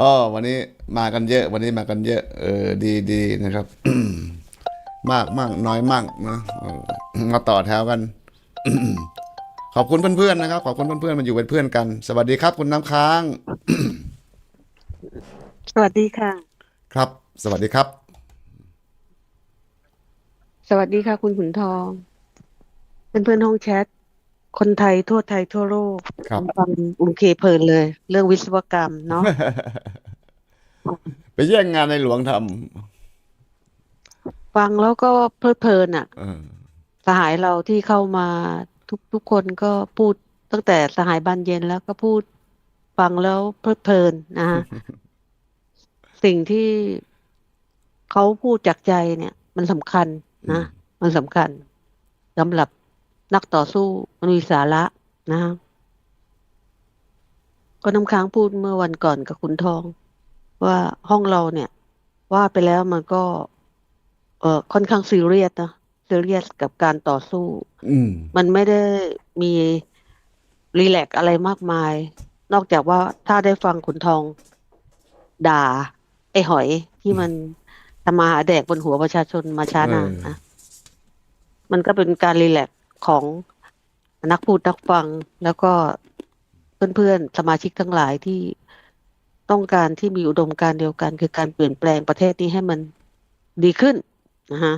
อ๋อวันนี้มากันเยอะ วันนี้มากันเยอะ เออดีดีนะครับ มากมากน้อยมากนะเออมาต่อแถวกัน ขอบคุณเพื่อนๆนะครับ ขอบคุณเพื่อนๆมาอยู่เป็นเพื่อนกัน สวัสดีครับ คุณน้ำค้าง สวัสดีค่ะ ครับ สวัสดีครับ สวัสดีค่ะ คุณขุนทอง เป็นเพื่อนห้องแชท คนไทยทั่วไทยทั่วโลกครับฟังโอเคเพลินเลย เรื่องวิศวกรรมเนาะไปแย่งงานในหลวงทฟังแล้วก็เพลิดเพลินอะำเออสหายเราที่เข้ามาทุกทุกคนก็พูดตั้งแต่สหายบานเย็นแล้วก็พูดฟังแล้วเพลิดเพลินนะฮะสิ่งที่เขาพูดจากใจเนี่ย มันสำคัญนะ มันสำคัญสำหรับ นักต่อสู้มันมีสาระนะฮะก็น้ำค้างพูดเมื่อวันก่อนกับคุณทอง ว่าห้องเราเนี่ย ว่าไปแล้วมันก็ เอ่อค่อนข้างซีเรียสนะซีเรียสกับการต่อสู้อืมมันไม่ได้มีรีแลกซ์อะไรมากมาย นอกจากว่าถ้าได้ฟังขุนทอง ด่า ไอ้หอยที่มันทำมาหาแดกบนหัวประชาชนมาช้านานนะมันก็เป็นการรีแลกซ์ ของนักพูดนักฟังแล้วก็เพื่อนๆสมาชิกทั้งหลายที่ต้องการที่มีอุดมการเดียวกัน คือการเปลี่ยนแปลงประเทศนี้ให้มันดีขึ้นนะฮะ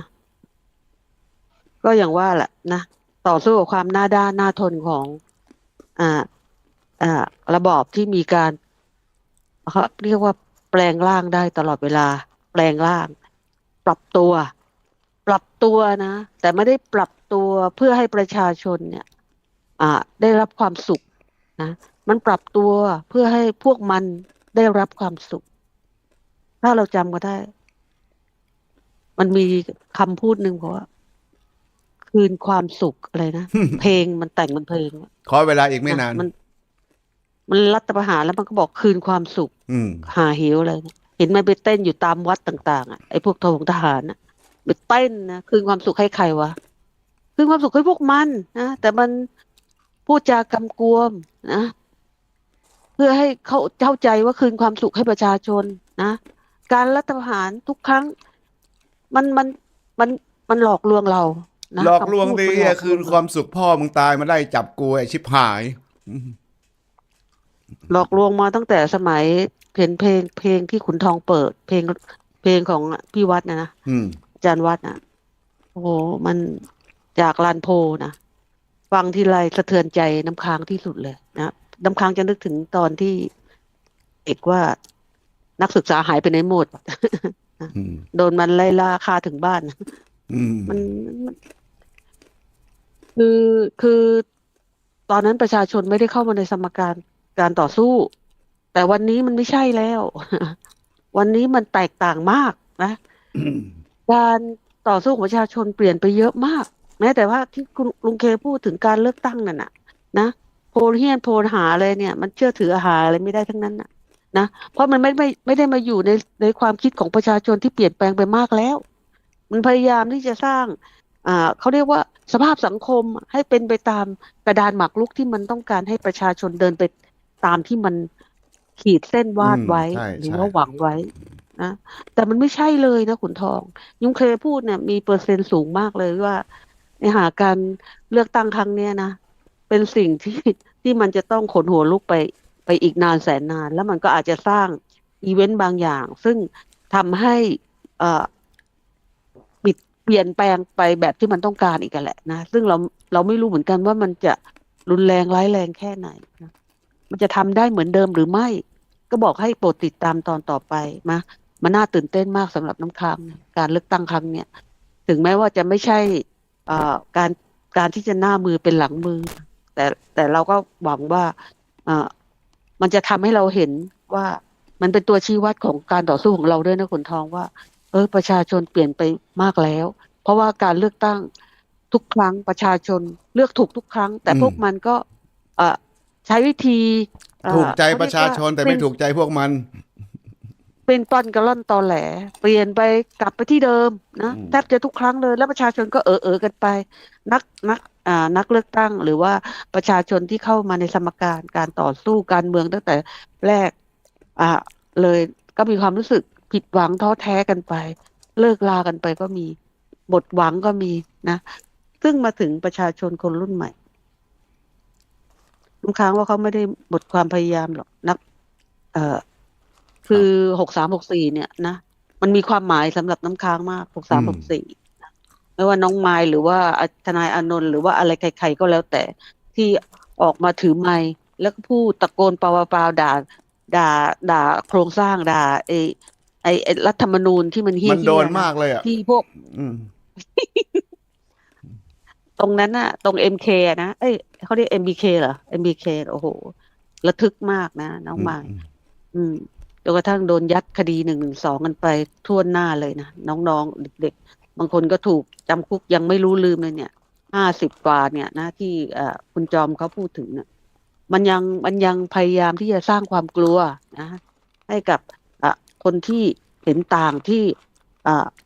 ก็อย่างว่าแหละนะต่อสู้กับความหน้าด้านหน้าทนของอ่าอ่าระบอบที่มีการเขาเรียกว่าแปลงร่างได้ตลอดเวลา แปลงร่าง ปรับตัว ปรับตัวนะ แต่ไม่ได้ปรับ ตัวเพื่อให้ประชาชนเนี่ยอ่าได้รับความสุขนะมันปรับตัวเพื่อให้พวกมันได้รับความสุข ถ้าเราจำก็ได้ มันมีคำพูดหนึ่งบอกว่า คืนความสุขอะไรนะ เพลงมันแต่งเป็นเพลงอะขอเวลาอีกไม่นานมัน มันรัฐประหารแล้วมันก็บอกคืนความสุขอืมหาหิวอะไรเนี่ยเห็นมันไปเต้นอยู่ตามวัดต่าง ๆอะไอ้พวกทหารทหารน่ะไปเต้นนะคืนความสุขให้ใครวะ คืนความสุขให้พวกมันนะแต่มันพูดจากำกวมนะ เพื่อให้เขาเข้าใจว่าคืนความสุขให้ประชาชนนะการรัฐประหารทุกครั้ง มันมันมันมันหลอกลวงเรานะหลอกลวงคำพูดีมันหลอะกคืนลวงความสุขพ่อมึงตายมาได้จับกูไอชิบหาย หลอกลวงมาตั้งแต่สมัยเห็นเพลงเพลงที่ขุนทองเปิด เพลงเพลงของพี่วัดนะนะอืมอาจารย์วัดนะโอ้โหมัน จากลานโพนะฟังทีไรสะเทือนใจน้ำค้างที่สุดเลยนะน้ำค้างจะนึกถึงตอนที่เอกว่านักศึกษาหายไปในหมดอืมโดนมันไล่ล่าฆ่าถึงบ้านอืมมันมันคือคือตอนนั้นประชาชนไม่ได้เข้ามาในสมการการต่อสู้ แต่วันนี้มันไม่ใช่แล้ว วันนี้มันแตกต่างมากนะการต่อสู้ของประชาชนเปลี่ยนไปเยอะมาก แม้แต่ว่าที่คุณลุงเคพูดถึงการเลือกตั้งนั่นน่ะ นะโพลเฮียนโพลหาอะไรเนี่ย มันเชื่อถือหาอะไรไม่ได้ทั้งนั้นน่ะนะเพราะมันไม่ไม่ไม่ได้มาอยู่ในในความคิดของประชาชนที่เปลี่ยนแปลงไปมากแล้ว มันพยายามที่จะสร้าง อ่าเขาเรียกว่าสภาพสังคมให้เป็นไปตามกระดานหมากรุกที่มันต้องการให้ประชาชนเดินไปตามที่มันขีดเส้นวาดไว้ใช่หรือใช่ว่าหวังไว้นะแต่มันไม่ใช่เลยนะขุนทอง ยุงเคยพูดเนี่ยมีเปอร์เซ็นต์สูงมากเลยว่า ในหาการเลือกตั้งครั้งเนี้ยนะเป็นสิ่งที่ที่มันจะต้องขนหัวลุกไปไปอีกนานแสนนาน แล้วมันก็อาจจะสร้างอีเวนต์บางอย่าง ซึ่งทำให้เอ่อปิดเปลี่ยนแปลงไปแบบที่มันต้องการอีกแหละนะ ซึ่งเราเราไม่รู้เหมือนกันว่ามันจะรุนแรงร้ายแรงแค่ไหนนะมันจะทำได้เหมือนเดิมหรือไม่ ก็บอกให้โปรดติดตามตอนต่อไปมามันน่าตื่นเต้นมากสำหรับน้ำค้างการเลือกตั้งครั้งเนี้ยถึงแม้ว่าจะไม่ใช่ การการที่จะหน้ามือเป็นหลังมือ แต่แต่เราก็หวังว่าเออมันจะทำให้เราเห็นว่ามันเป็นตัวชี้วัดของการต่อสู้ของเราด้วยนะขุนทองว่า เออ ประชาชนเปลี่ยนไปมากแล้ว เพราะว่าการเลือกตั้งทุกครั้งประชาชนเลือกถูกทุกครั้ง แต่พวกมันก็เออใช้วิธี ถูกใจประชาชนแต่ไม่ถูกใจพวกมัน เป็นต้นกระล่อนตอแหล เปลี่ยนไปกลับไปที่เดิมนะอืมแทบจะทุกครั้งเลย แล้วประชาชนก็เออเออกันไป นักนักอ่านักเลือกตั้ง หรือว่าประชาชนที่เข้ามาในสมการการต่อสู้การเมืองตั้งแต่แรกอ่าเลยก็มีความรู้สึกผิดหวังท้อแท้กันไป เลิกลากันไปก็มีหมดหวังก็มีนะ ซึ่งมาถึงประชาชนคนรุ่นใหม่น้ำค้างว่าเขาไม่ได้หมดความพยายามหรอกนัก เอ่อ คือหกสามหกสี่เนี่ยนะมันมีความหมายสำหรับน้ำค้างมากหกสามหกสี่ไม่ว่าน้องไม้หรือว่าทนายอานนท์หรือว่าอะไรใครๆก็แล้วแต่ที่ออกมาถือไม้แล้วก็พูดตะโกนเปล่าๆด่าด่าด่าโครงสร้างด่าไอ้ไอ้ไอ้รัฐธรรมนูญที่มันเฮี้ยมันโดนๆะมากเลยอะที่พวกอืมตรงนั้นน่ะ ตรง MK อะนะเอ้ยเขาเรียก MBK เหรอ MBK โอ้โหระทึกมากนะน้องไม้อืม จนกระทั่งโดนยัดคดีหนึ่งหนึ่งสองกันไปทั่วหน้าเลยนะ น้องๆ เด็กๆ บางคนก็ถูกจำคุกยังไม่รู้ลืมเลยเนี่ยห้าสิบกว่าเนี่ยนะที่คุณจอมเขาพูดถึงเนี่ยมันยังมันยังพยายามที่จะสร้างความกลัวนะ ให้กับคนที่เห็นต่างที่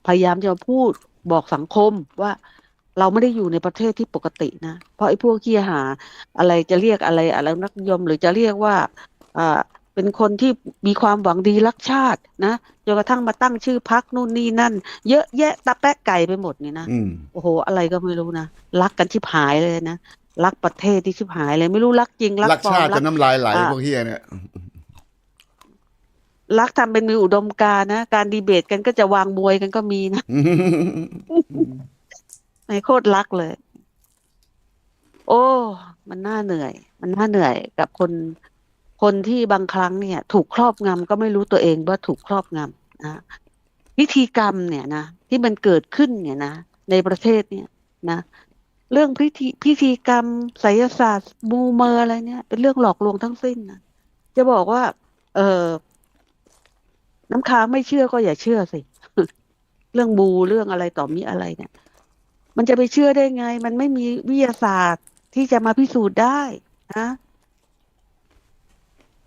พยายามจะมาพูดบอกสังคมว่าเราไม่ได้อยู่ในประเทศที่ปกตินะ เพราะไอ้พวกขี้หาอะไรจะเรียกอะไรอะไรนักยมหรือจะเรียกว่า เป็นคนที่มีความหวังดีรักชาตินะจนกระทั่งมาตั้งชื่อพักนู่นนี่นั่น เยอะแยะตะแปะไก่ไปหมดนี่นะอืมโอ้โห อะไรก็ไม่รู้นะรักกันชิบหายเลยนะรักประเทศที่ชิบหายเลยไม่รู้รักจริงรักรักปลอชามติรัจนน้ำลายไหลอะพวกเฮียเนี่ยรักทำเป็นมีอุดมการณ์นะ การดีเบตกันก็จะวางมวยกันก็มีนะไม่โคตรรักเลย โอ้ มันน่าเหนื่อย มันน่าเหนื่อยกับคน คนที่บางครั้งเนี่ย ถูกครอบงำก็ไม่รู้ตัวเองว่าถูกครอบงำนะพิธีกรรมเนี่ยนะที่มันเกิดขึ้นเนี่ยนะในประเทศเนี่ยนะ เรื่องพิธีพิธีกรรมไสยศาสตร์มูเมอร์อะไรเนี่ย เป็นเรื่องหลอกลวงทั้งสิ้นนะจะบอกว่า เออน้ำค้างไม่เชื่อก็อย่าเชื่อสิ เรื่องมูเรื่องอะไรต่อมีอะไรเนี่ย มันจะไปเชื่อได้ไง มันไม่มีวิทยาศาสตร์ที่จะมาพิสูจน์ได้นะ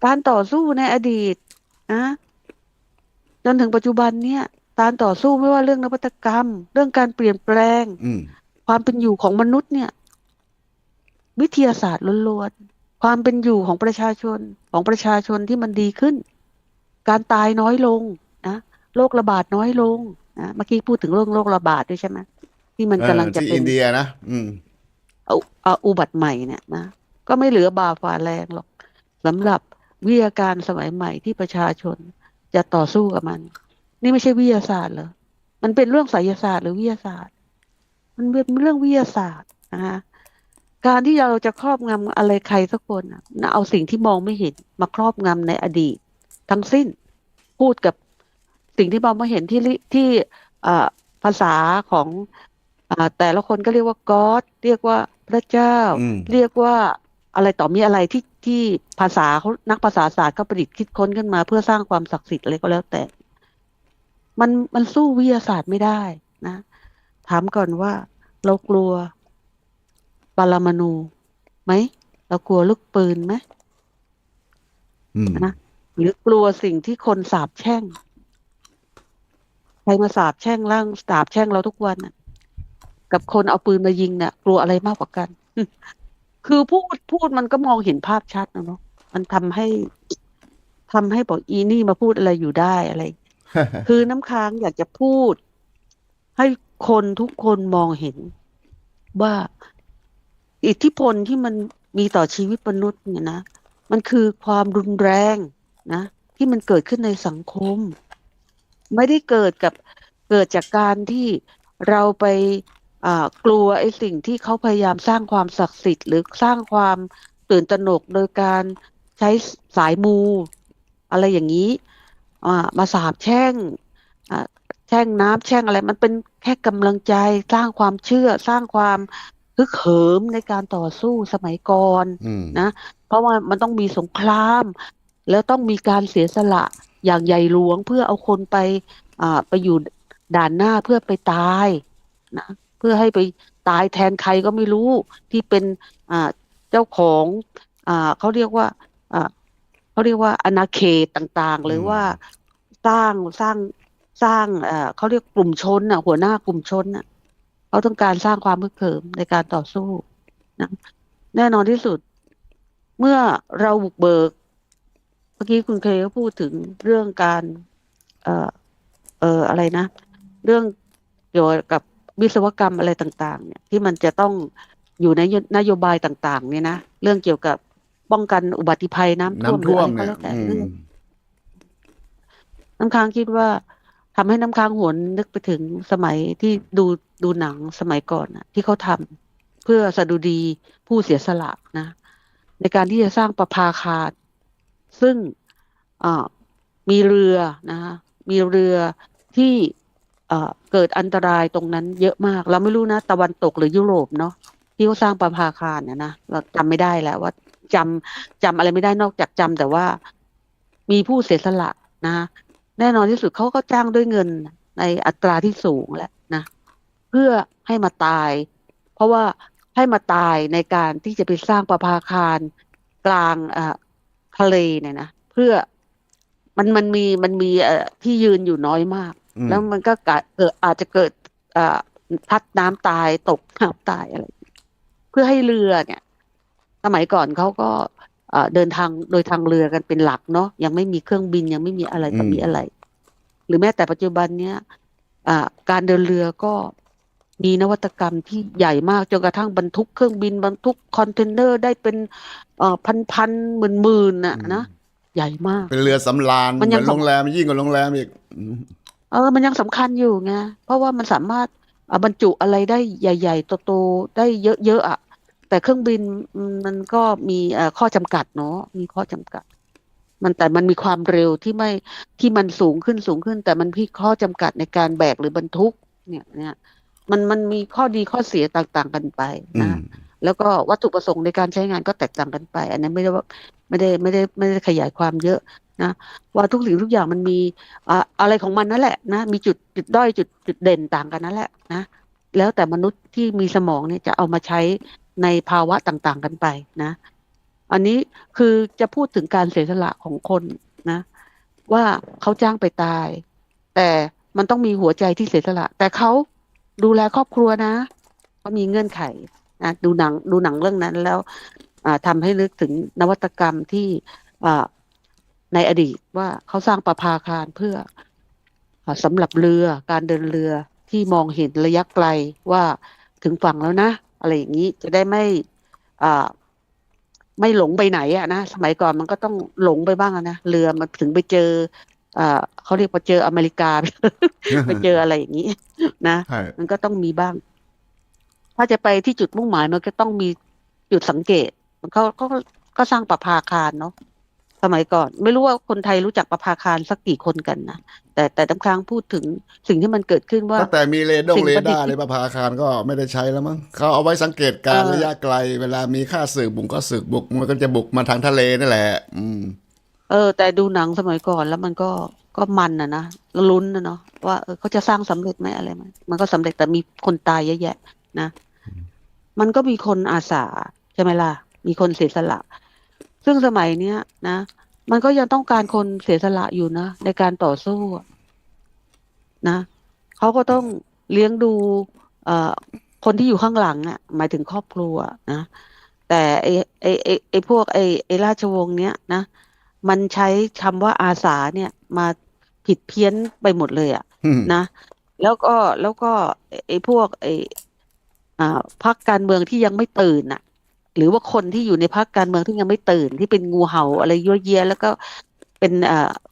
การต่อสู้ในอดีตนะจนถึงปัจจุบันเนี่ย การต่อสู้ไม่ว่าเรื่องนวัตกรรม เรื่องการเปลี่ยนแปลงอืมความเป็นอยู่ของมนุษย์เนี่ย วิทยาศาสตร์ล้วนๆความเป็นอยู่ของประชาชนของประชาชนที่มันดีขึ้น การตายน้อยลงนะโรคระบาดน้อยลงนะเมื่อกี้พูดถึงเรื่องโรคระบาดด้วยใช่ไหมที่มันกำลังจะที่เป็อินนเดียนะอืมเอาเอาอุบัติใหม่เนี่ยนะก็ไม่เหลือบาฝ่าแรงหรอกสำหรับ วิทยาการสมัยใหม่ที่ประชาชนจะต่อสู้กับมัน นี่ไม่ใช่วิทยาศาสตร์เหรอมันเป็นเรื่องไสยศาสตร์หรือวิทยาศาสตร์ มันเป็นเรื่องวิทยาศาสตร์นะคะการที่เราจะครอบงำอะไรใครสักคนน่ะนะเอาสิ่งที่มองไม่เห็นมาครอบงำในอดีต ทั้งสิ้นพูดกับสิ่งที่มองไม่เห็นที่ลิที่เอ่อภาษาของอ่าแต่ละคนก็เรียกว่าก็อดเรียกว่าพระเจ้าอืมเรียกว่า อะไรต่อมีอะไรที่ที่ภาษาเขานักภาษาศาสตร์เขาประดิษฐ์คิดค้นขึ้นมา เพื่อสร้างความศักดิ์สิทธิ์อะไรก็แล้วแต่ มันมันสู้วิทยาศาสตร์ไม่ได้นะ ถามก่อนว่า เรากลัวปรมาณูไหมเรากลัวลูกปืนไหมอืมนะหรือกลัวสิ่งที่คนสาบแช่งใครมาสาบแช่งร่างสาบแช่งเราทุกวันน่ะกับคนเอาปืนมายิงเนี่ยกลัวอะไรมากกว่ากัน คือพูดพูดมันก็มองเห็นภาพชัดนะเนาะมันทำให้ทำให้บอกอีนี่มาพูดอะไรอยู่ได้อะไร คือน้ำค้างอยากจะพูด ให้คนทุกคนมองเห็น ว่าอิทธิพลที่มันมีต่อชีวิตมนุษย์เนี่ยนะมันคือความรุนแรงนะที่มันเกิดขึ้นในสังคม ไม่ได้เกิดกับเกิดจากการที่เราไปอ่า กลัวไอ้สิ่งที่เขาพยายามสร้างความศักดิ์สิทธิ์หรือสร้างความตื่นตระหนกโดยการใช้สายมู อะไรอย่างนี้อ่ามาสาบแช่งอ่าแช่งน้ำแช่งอะไร มันเป็นแค่กำลังใจสร้างความเชื่อสร้างความฮึกเหิมในการต่อสู้สมัยก่อนอืมนะ เพราะว่ามันต้องมีสงคราม แล้วต้องมีการเสียสละอย่างใหญ่หลวงเพื่อเอาคนไปอ่าไปอยู่ด่านหน้าเพื่อไปตายนะ เพื่อให้ไปตายแทนใครก็ไม่รู้ที่เป็นอ่าเจ้าของอ่าเขาเรียกว่าอ่าเขาเรียกว่าอาณาเขตต่างๆ หรือว่าสร้างสร้างสร้างเอ่อเขาเรียกกลุ่มชนน่ะ หัวหน้ากลุ่มชนน่ะเขาต้องการสร้างความพึกเขิมในการต่อสู้นะแน่นอนที่สุด เมื่อเราบุกเบิกมื่อกี้คุณเคยก็พูดถึงเรื่องการ เอ่อ เอ่ออะไรนะ เรื่องเกี่ยวกับ วิศวกรรมอะไรต่างๆ เนี่ยที่มันจะต้องอยู่ในนโยบายต่างๆ เนี่ยนะเรื่องเกี่ยวกับป้องกันอุบัติภัยน้ำท่วมน้ำท่วมหรือเนี่ยอะไรก็แล้วแต่อืเรื่องมน้ำค้างคิดว่าทำให้น้ำค้างหวนนึกไปถึงสมัยที่ดูดูหนังสมัยก่อนนะที่เขาทำเพื่อสดุดีผู้เสียสละนะ ในการที่จะสร้างประภาคารซึ่งอ่ามีเรือนะคะมีเรือที่ เกิดอันตรายตรงนั้นเยอะมาก เราไม่รู้นะตะวันตกหรือยุโรปเนาะที่เขาสร้างประภาคารเนี่ยนะเราจำไม่ได้แล้วว่าจำจำอะไรไม่ได้นอกจากจำแต่ว่ามีผู้เสียสละนะแน่นอนที่สุดเขาก็จ้างด้วยเงินในอัตราที่สูงแหละนะเพื่อให้มาตาย เพราะว่าให้มาตายในการที่จะไปสร้างประภาคารกลางอ่อทะเลเนี่ยนะเพื่อมันมันมีมันมีเอ่อที่ยืนอยู่น้อยมาก แล้วมันก็กะเกิดอาจจะเกิดเอ่อพัดน้ำตายตกน้ำตายอะไร เพื่อให้เรือเนี่ย สมัยก่อนเขาก็เอ่อเดินทางโดยทางเรือกันเป็นหลักเนาะยังไม่มีเครื่องบินยังไม่มีอะไรต่อมีอะไร หรือแม้แต่ปัจจุบันเนี้ยอ่าการเดินเรือก็มีนวัตกรรมที่ใหญ่มากจนกระทั่งบรรทุกเครื่องบินบรรทุกคอนเทนเนอร์ได้เป็นเอ่อพันพันหมื่นหมื่นน่ะนะใหญ่มาก เป็นเรือสำราญเหมัมืนยัองนโรงแรมยิ่งกว่าโรงแรมอีกอืม เออ มันยังสำคัญอยู่ไงเพราะว่ามันสามารถอะบรรจุอะไรได้ใหญ่ ๆ โตๆได้เยอะๆอะ แต่เครื่องบินอืมมันก็มีเอ่อข้อจำกัดเนาะมีข้อจำกัด มันแต่มันมีความเร็วที่ไม่ที่มันสูงขึ้นสูงขึ้น แต่มันมีข้อจำกัดในการแบกหรือบรรทุก เนี่ยเนี่ยมันมันมีข้อดีข้อเสียต่างๆกันไปอืนะมแล้วก็วัตถุประสงค์ในการใช้งานก็แตกต่างกันไป อันนั้นไม่ได้ว่าไม่ได้ไม่ได้ไม่ได้ขยายความเยอะ นะว่าทุกสิ่งทุกอย่างมันมีอะไรของมันนั่นแหละนะมีจุดจุดด้อยจุดจุดเด่นต่างกันนั่นแหละนะแล้วแต่มนุษย์ที่มีสมองเนี่ยจะเอามาใช้ในภาวะต่างๆกันไปนะ อันนี้คือจะพูดถึงการเสียสละของคนนะ ว่าเขาจ้างไปตาย แต่มันต้องมีหัวใจที่เสียสละ แต่เขาดูแลครอบครัวนะเขามีเงื่อนไขนะดูหนังดูหนังเรื่องนั้นแล้วอ่าทำให้นึกถึงนวัตกรรมที่ ในอดีตว่าเขาสร้างประภาคารเพื่ออาสำหรับเรือการเดินเรือที่มองเห็นระยะไกลว่าถึงฝั่งแล้วนะ อะไรอย่างนี้จะได้ไม่อ่าไม่หลงไปไหนอะนะสมัยก่อนมันก็ต้องหลงไปบ้างอะนะเรือมันถึงไปเจออ่าเขาเรียกว่าเจออเมริกา ไปเจออะไรอย่างนี้นะใช่มันก็ต้องมีบ้าง ถ้าจะไปที่จุดมุ่งหมายมันก็ต้องมีจุดสังเกต มันเขาก็ก็สร้างประภาคารเนาะ สมัยก่อน ไม่รู้ว่าคนไทยรู้จักประภาคารสักกี่คนกันนะแต่แต่ตำครั้งพูดถึงสิ่งที่มันเกิดขึ้นว่าตั้งแต่มีเรดงสิ่งเรประดิษดาฐ์ร์ในประภาคารก็ไม่ได้ใช้แล้วมั้งเขาเอาไว้สังเกตการณ์เออระยะไกล เวลามีค่าศึกบุกก็ศึกบุกมันก็จะบุกมาทางทะเลนี่แหละ อืม เออ แต่ดูหนังสมัยก่อนแล้วมันก็ก็มันนะนะแล้วลุ้นนะเนาะว่าเออเขาจะสร้างสำเร็จไหมอะไรไหมมันก็สำเร็จแต่มีคนตายเยอะแยะนะมันก็มีคนอาสาใช่ไหมล่ะมีคนเสียสละ ซึ่งสมัยเนี้ยนะ มันก็ยังต้องการคนเสียสละอยู่นะ ในการต่อสู้อะนะเขาก็ต้องเลี้ยงดูเอ่อคนที่อยู่ข้างหลังอะ หมายถึงครอบครัวนะแต่ไอ้ไอ้ไอ้ไอ้พวกไอ้ไอ้ราชวงศ์เนี้ยนะมันใช้คำว่าอาสาเนี่ยมาผิดเพี้ยนไปหมดเลยอะอืมนะแล้วก็แล้วก็ไอ้ไอ้พวกไอ้อ่าพรรคการเมืองที่ยังไม่ตื่นน่ะ หรือว่าคนที่อยู่ในพรรคการเมืองที่ยังไม่ตื่น ที่เป็นงูเห่าอะไรยั่วเยียแล้วก็เป็น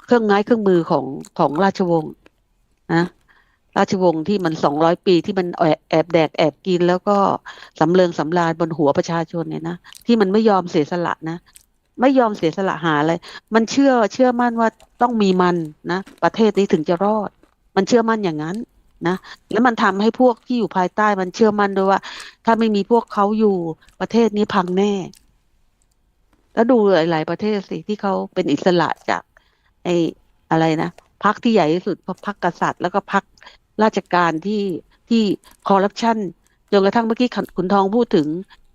เครื่องไม้เครื่องมือของของราชวงศ์นะราชวงศ์ที่มันสองร้อยปีที่มันแอบแอบแดกแอบกิน แล้วก็สำเริงสำราญบนหัวประชาชนเนี่ยนะที่มันไม่ยอมเสียสละนะ ไม่ยอมเสียสละหาอะไร มันเชื่อเชื่อมั่นว่าต้องมีมันนะ ประเทศนี้ถึงจะรอด มันเชื่อมั่นอย่างนั้น นะแล้วมันทำให้พวกที่อยู่ภายใต้มันเชื่อมั่นด้วยว่า ถ้าไม่มีพวกเขาอยู่ประเทศนี้พังแน่ แล้วดูหลาย ๆ ประเทศสิที่เขาเป็นอิสระจาก ไอ้อะไรนะพรรคที่ใหญ่ที่สุดพรรคกษัตริย์ แล้วก็พรรคราชการที่ที่คอร์รัปชันจนกระทั่งเมื่อกี้ขุนทองพูดถึง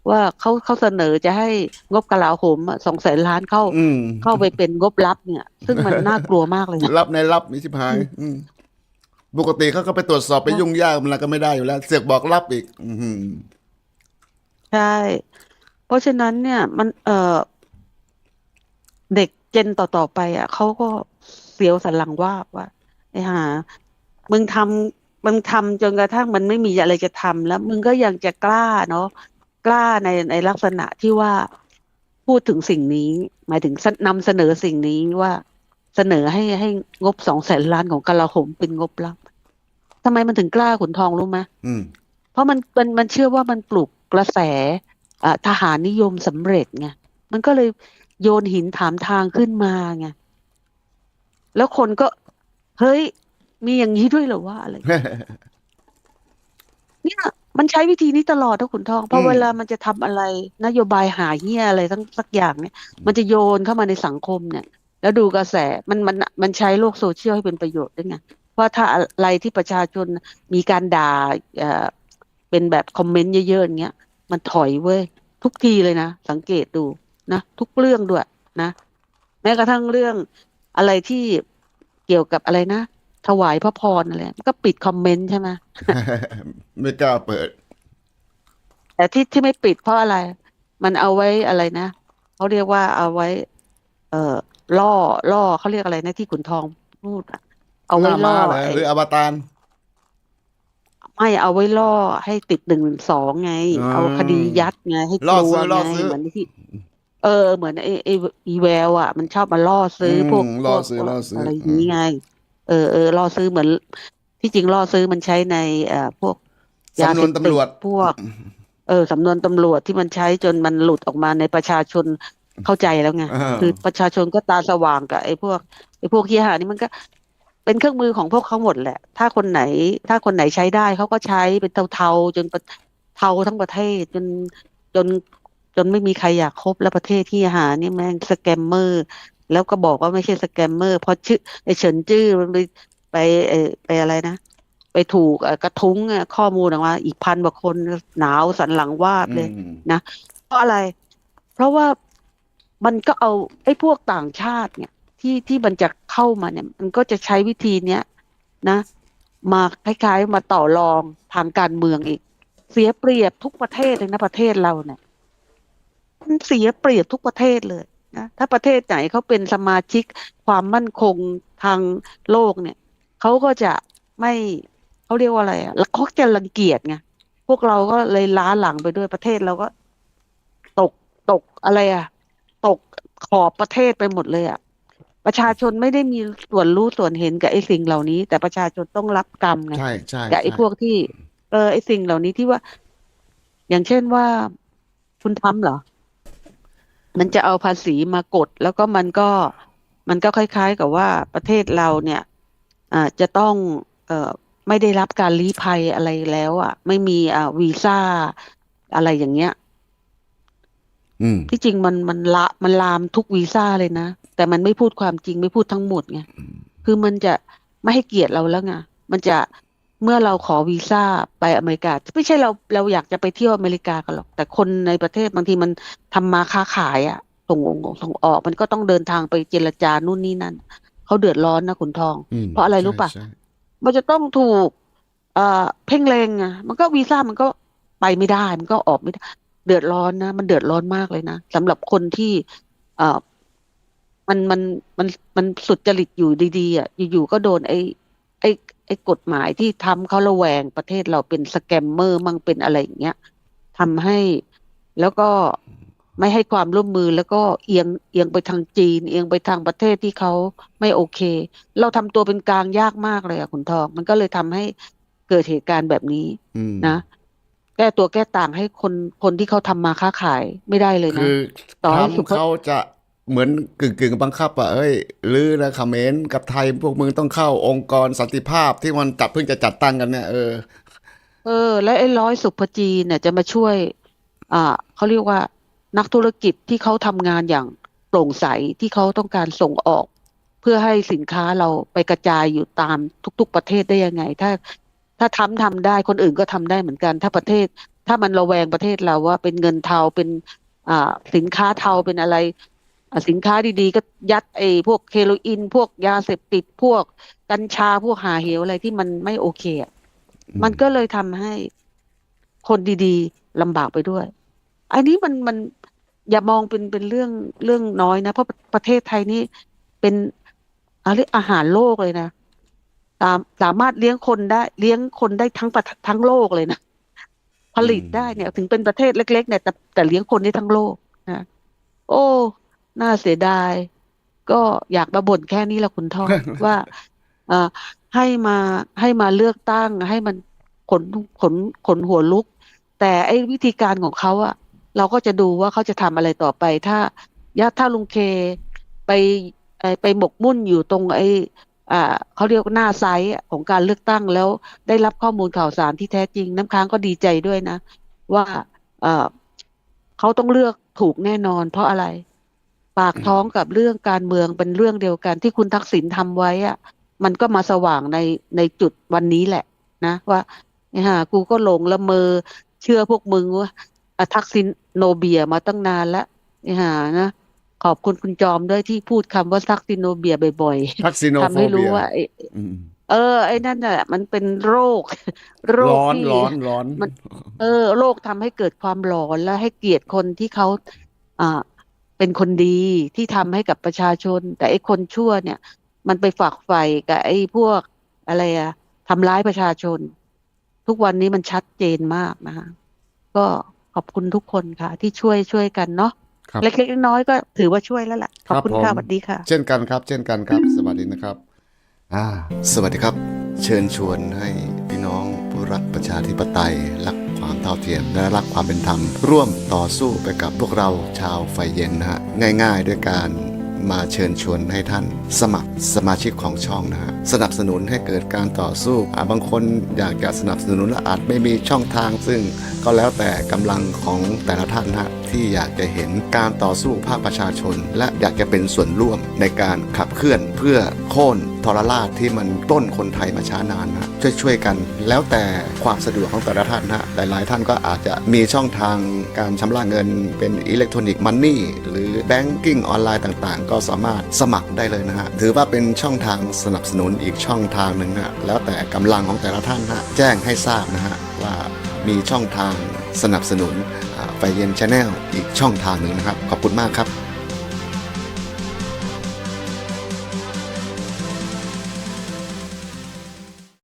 ว่าเขาเขาเสนอจะให้งบกลาโหมสองแสนล้านเข้าอืมเข้าไปเป็นงบลับเนี่ย ซึ่งมันน่ากลัวมากเลยนะรับในรับมีชิบหายอืม ปกติเขาก็ไปตรวจสอบไปยุ่งยากมันอะไรก็ไม่ได้อยู่แล้ว เสือกบอกรับอีก อืมใช่ เพราะฉะนั้นเนี่ยมันเออเด็กเจนต่อๆไป อะเขาก็เสียวสันหลังว่าบว่าไอ้ห่ามึงทำมึงทำจนกระทั่งมันไม่มีอะไรจะทำแล้ว มึงก็ยังจะกล้าเนาะกล้าในในลักษณะที่ว่าพูดถึงสิ่งนี้ หมายถึงนำเสนอสิ่งนี้ว่า เสนอให้ให้งบสองแสนล้านของกลาโหมเป็นงบลับทำไมมันถึงกล้าขุนทองรู้ไหมอืมเพราะมันมันมันเชื่อว่ามันปลุกกระแสอ่าทหารนิยมสำเร็จไงมันก็เลยโยนหินถามทางขึ้นมาไงแล้วคนก็ เฮ้ย มีอย่างนี้ด้วยเหรอว่าอะไรเนี่ยมันใช้วิธีนี้ตลอดนะขุนทองเพราะอืมเวลามันจะทำอะไร นโยบายหาเหี้ยอะไรทั้งสักอย่างเนี่ย มันจะโยนเข้ามาในสังคมเนี่ย แล้วดูกระแสมันมันมันใช้โลกโซเชียลให้เป็นประโยชน์ด้วยไงว่าถ้าอะไรที่ประชาชนมีการด่าเอ่อเป็นแบบคอมเมนต์เยอะๆอย่างเงี้ย มันถอยเว้ยทุกทีเลยนะ สังเกตดูนะทุกเรื่องด้วยนะ แม้กระทั่งเรื่องอะไรที่เกี่ยวกับอะไรนะถวายพระพรอะไรมันก็ปิดคอมเมนต์ใช่ไหมไม่กล้าเปิด แต่ที่ที่ไม่ปิดเพราะอะไร มันเอาไว้อะไรนะเขาเรียกว่าเอาไว้ เอ่อ ล่อล่อเขาเรียกอะไรนะที่ขุนทองพูดอะเอาไว้หน้าล่อม้าเหรอไอ้หรืออวตาร ไม่เอาไว้ล่อให้ติดหนึ่งสองไง อืมเอาคดียัดไงให้กล่อลัวซื้อล่ไงอซื้อเหมือนที่ เออ เหมือนไอ้ไอ้อีแววอะ มันชอบมาล่อซื้ออมพวกล่อพวกซื้อพวกล่อซื้อออะไรอย่างนี้ไง เออเออล่อซื้อเหมือน ที่จริงล่อซื้อมันใช้ในเอ่อพวกยาสำนเสวนพติตำรวดจพวก เออสำนวนตำรวจที่มันใช้จนมันหลุดออกมาในประชาชน เข้าใจแล้วไงอ่าคือประชาชนก็ตาสว่างกับไอ้พวกไอ้พวกเฮียหานี่มันก็เป็นเครื่องมือของพวกเขาหมดแหละ ถ้าคนไหน ถ้าคนไหนใช้ได้เขาก็ใช้เป็นเทาๆจนประเทาทั้งประเทศจนจนจนไม่มีใครอยากคบแล้วประเทศที่หานี่แม่งสแกมเมอร์ แล้วก็บอกว่าไม่ใช่สแกมเมอร์เพราะชื่อไอ้เฉินจื้อมันไปไปเออไปอะไรนะ ไปถูกเอ่อกระทุ้งอะข้อมูลออกมาอีกพันกว่าคนหนาวสันหลังวาบเลยอืมเพราะอะไร เพราะว่า มันก็เอาไอ้พวกต่างชาติเนี่ยที่ที่มันจะเข้ามาเนี่ย มันก็จะใช้วิธีเนี้ยนะ มาคล้ายๆ มาต่อรองทางการเมืองอีก เสียเปรียบทุกประเทศเลยนะประเทศเราเนี่ยมันเสียเปรียบทุกประเทศเลยนะถ้าประเทศไหนเขาเป็นสมาชิกความมั่นคงทางโลกเนี่ยเขาก็จะไม่เขาเรียกว่าอะไรอะแล้วเขาจะรังเกียจไงพวกเราก็เลยล้าหลังไปด้วยประเทศเราก็ ตกตกอะไรอะ ขอบประเทศไปหมดเลยอะประชาชนไม่ได้มีส่วนรู้ส่วนเห็นกับไอ้สิ่งเหล่านี้ แต่ประชาชนต้องรับกรรมไงใช่ใช่กับไอ้ใช่พวกที่ เออไอ้สิ่งเหล่านี้ที่ว่า อย่างเช่นว่าคุณทำเหรอ มันจะเอาภาษีมากด แล้วก็มันก็มันก็คล้าย ๆ กับว่าประเทศเราเนี่ยอ่าจะต้อง เอ่อไม่ได้รับการลี้ภัยอะไรแล้ว อะ ไม่มีอ่าวีซ่าอะไรอย่างเงี้ย อืม ที่จริงมันมันละมันลามทุกวีซ่าเลยนะ แต่มันไม่พูดความจริงไม่พูดทั้งหมดไงคือมันจะไม่ให้เกียรติเราแล้วไงมันจะเมื่อเราขอวีซ่าไปอเมริกา ไม่ใช่เราเราอยากจะไปเที่ยวอเมริกากันหรอก แต่คนในประเทศบางทีมันทำมาค้าขายอะส่งออกส่งออก มันก็ต้องเดินทางไปเจรจานู่นนี่นั่นเขาเดือดร้อนนะขุนทองอืมเพราะอะไรรู้ปะใช่ใช่มันจะต้องถูก เอ่อเพ่งเลงอะมันก็วีซ่ามันก็ไปไม่ได้ มันก็ออกไม่ได้ เดือดร้อนนะ มันเดือดร้อนมากเลยนะสำหรับคนที่เอ่อมันมันมันมันสุดจริตอยู่ดีๆอะอยู่ๆก็โดนไอ้ไอ้ไอ้กฎหมายที่ทำเขาระแวงประเทศเราเป็นสแกมเมอร์มั่งเป็นอะไรอย่างเงี้ยทำให้แล้วก็ไม่ให้ความร่วมมือแล้วก็เอียงเอียงไปทางจีน เอียงไปทางประเทศที่เขาไม่โอเค เราทำตัวเป็นกลางยากมากเลยอะขุนทอง มันก็เลยทำให้เกิดเหตุการณ์แบบนี้นะ ก้ตัวแก้ต่างให้คนคนที่เขาทำมาค้าขายไม่ได้เลยนะคือต่อให้สุทำภาพเขาจะเหมือนกึ่งกึ่งๆบังคับอะเอ้ยลือนะเขมรกับไทยพวกมึงต้องเข้าองค์กรสันติภาพที่มันจัดเพิ่งจะจัดตั้งกันเนี่ยเออ เออ และไอ้ร้อยสุภจีนเนี่ยจะมาช่วย อ่าเขาเรียกว่านักธุรกิจที่เขาทำงานอย่างโปร่งใสที่เขาต้องการส่งออก เพื่อให้สินค้าเราไปกระจายอยู่ตามทุก ๆ ประเทศได้ยังไง ถ้า ถ้าทำทำได้คนอื่นก็ทำได้เหมือนกัน ถ้าประเทศ ถ้ามันระแวงประเทศเราว่าเป็นเงินเทาเป็นอ่าสินค้าเทาเป็นอะไรอ่าสินค้าดีๆ ก็ยัดไอ้พวกเฮโรอีนพวกยาเสพติดพวกกัญชาพวกหาเหวอะไรที่มันไม่โอเคอะมันก็เลยทำให้คนดีๆลำบากไปด้วย อันนี้มันมันอย่ามองเป็นเป็นเรื่องเรื่องน้อยนะ เพราะประเทศไทยนี่เป็นอะไรอาหารโลกเลยนะ สามสามารถเลี้ยงคนได้เลี้ยงคนได้ทั้งประทั้งโลกเลยนะผลิตได้เนี่ย ถึงเป็นประเทศเล็ก ๆ เนี่ยแต่แต่เลี้ยงคนได้ทั้งโลกนะโอ้ น่าเสียดาย ก็อยากมาบ่นแค่นี้ละคุณทองว่าเอ่อให้มาให้มาเลือกตั้ง ให้มันขนขนขนหัวลุก แต่ไอ้วิธีการของเขาอะเราก็จะดูว่าเขาจะทำอะไรต่อไป ถ้าญาติถ้าลุงเคไปไอ้ไปหมกมุ่นอยู่ตรงไอ้อ่า เขาเรียกหน้าไซต์ของการเลือกตั้งแล้วได้รับข้อมูลข่าวสารที่แท้จริง น้ำค้างก็ดีใจด้วยนะ ว่าเขาต้องเลือกถูกแน่นอน เพราะอะไร ปากท้องกับเรื่องการเมืองเป็นเรื่องเดียวกัน ที่คุณทักษิณทำไว้อะมันก็มาสว่างในในจุดวันนี้แหละ นะ ว่าไอ้ห่ากูก็หลงละเมอเชื่อพวกมึงว่าทักษิณโนเบียมาตั้งนานแล้วไอ้ห่านะ ขอบคุณคุณจอมด้วยที่พูดคำว่าทักษิณโนเบียบ่อยทักซิโนๆโฟทำให้รู้เบียว่าไอ้อืมเออ ไอ้นั่นน่ะ มันเป็นโรค โรคร้อนที่ร้อนร้อนมัน เออ โรคทำให้เกิดความหลอนและให้เกลียดคนที่เขาอ่าเป็นคนดีที่ทำให้กับประชาชน แต่ไอ้คนชั่วเนี่ย มันไปฝักใฝ่กับไอ้พวกอะไรอะทำร้ายประชาชน ทุกวันนี้มันชัดเจนมากนะคะก็ขอบคุณทุกคนค่ะ ที่ช่วยช่วยกันเนาะครับ เล็กๆน้อยๆก็ถือว่าช่วยแล้วล่ะ ขอบคุณครับผมค่ะสวัสดีค่ะ เช่นกันครับ เช่นกันครับ สวัสดีนะครับอ่าสวัสดีครับ เชิญชวนให้พี่น้องผู้รักประชาธิปไตย รักความเท่าเทียมและรักความเป็นธรรม ร่วมต่อสู้ไปกับพวกเราชาวไฟเย็นนะฮะง่าย ๆ ด้วยการมาเชิญชวนให้ท่านสมัครสมาชิกของช่องนะฮะสนับสนุนให้เกิดการต่อสู้อ่าบางคนอยากจะสนับสนุนและอาจไม่มีช่องทางซึ่งก็แล้วแต่กำลังของแต่ละท่านนะฮะที่อยากจะเห็นการต่อสู้ภาคประชาชน และอยากจะเป็นส่วนร่วมในการขับเคลื่อนเพื่อโค่นทรราชที่มันต้นคนไทยมาช้านานนะช่วยช่วยๆกัน แล้วแต่ความสะดวกของแต่ละท่านนะฮะหลายๆ ท่านก็อาจจะมีช่องทางการชำระเงินเป็นอิเล็กทรอนิกส์มันนี่หรือแบงกิ้งออนไลน์ต่างๆ ก็สามารถสมัครได้เลยนะฮะถือว่าเป็นช่องทางสนับสนุนอีกช่องทางหนึ่งนะฮะแล้วแต่กำลังของแต่ละท่านนะฮะแจ้งให้ทราบนะฮะ มีช่องทางสนับสนุนไฟเย็นชาแนลอีกช่องทางหนึ่งนะครับ ขอบคุณมากครับ